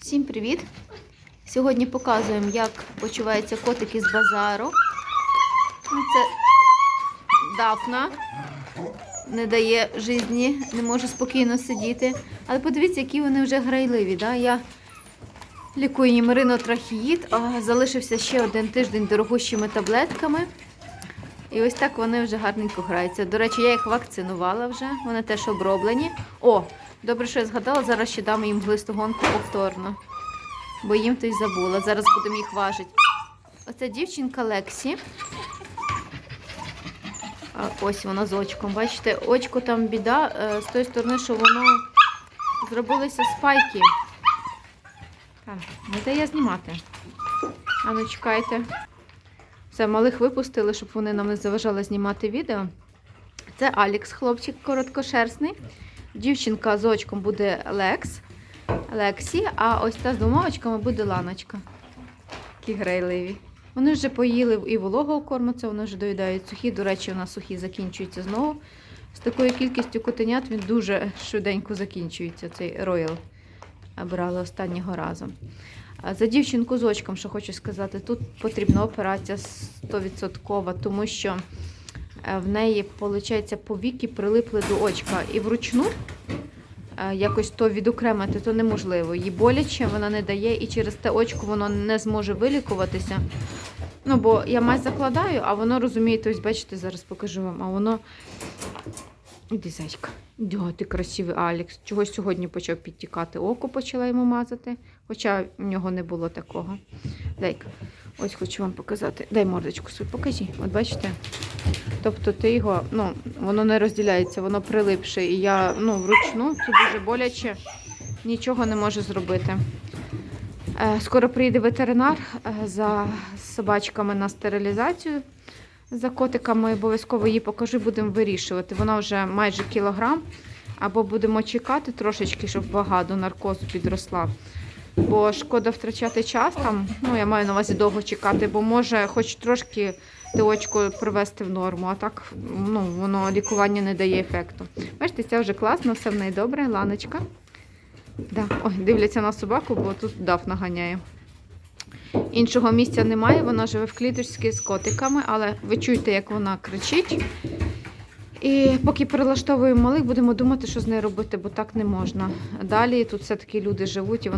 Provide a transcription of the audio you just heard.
Всім привіт! Сьогодні показуємо, як почувається котик із базару. Ну, Це Дафна. Не дає житті, не може спокійно сидіти. Але подивіться, які вони вже грайливі. Да? Я лікую їм ринотрахіїд, а залишився ще один тиждень дорогущими таблетками. І ось так вони вже гарненько граються. До речі, я їх вакцинувала вже, вони теж оброблені. О, добре, що я згадала, зараз ще дам їм глистогонку повторно. Бо їм то й забула. Зараз будемо їх важити. Оця дівчинка Лексі. Ось вона з очком. Бачите, очко там біда е, з тої сторони, що воно зробилися спайки. Так, не дає знімати. А ну чекайте. Все, малих випустили, щоб вони нам не заважали знімати відео. Це Алікс, хлопчик короткошерстний. Дівчинка з очком буде Лекс. Лексі, а ось та з двома очками буде ланочка. Такі грайливі. Вони вже поїли і вологого корму, це вони вже доїдають сухі. До речі, у нас сухі закінчуються знову. З такою кількістю котенят він дуже швиденько закінчується, цей роял. Брали останнього разу. За дівчинку з очком, що хочу сказати, тут потрібна операція 100%, тому що е, в неї, виходить, повіки прилипли до очка. І вручну е, якось то відокремити, то неможливо. Їй боляче, вона не дає, і через те очко воно не зможе вилікуватися. Ну, бо я мазь закладаю, а воно розумієте, ось бачите, зараз покажу вам, а воно. Іди, зайчка. Дього, ти красивий Алікс. Чогось сьогодні почав підтікати. Око почала йому мазати, хоча в нього не було такого. Дай-ка, ось хочу вам показати. Дай мордочку свою, покажи. От бачите? Тобто ти його, ну, воно не розділяється, воно прилипше. І я ну, вручну це дуже боляче, нічого не можу зробити. Е, Скоро приїде ветеринар е, за собачками на стерилізацію. За котиками обов'язково її покажу, будемо вирішувати. Вона вже майже кілограм. Або будемо чекати трошечки, щоб вага до наркозу підросла. Бо шкода втрачати час там. Ну, я маю на увазі довго чекати, бо може хоч трошки те очко привести в норму, а так ну, воно лікування не дає ефекту. Бачите, це вже класно, все в неї добре, ланочка. Да. Ой, дивляться на собаку, бо тут дав наганяє. Іншого місця немає, вона живе в кліточці з котиками, але ви чуєте, як вона кричить. І поки перелаштовуємо малих, будемо думати, що з нею робити, бо так не можна. Далі тут все-таки люди живуть і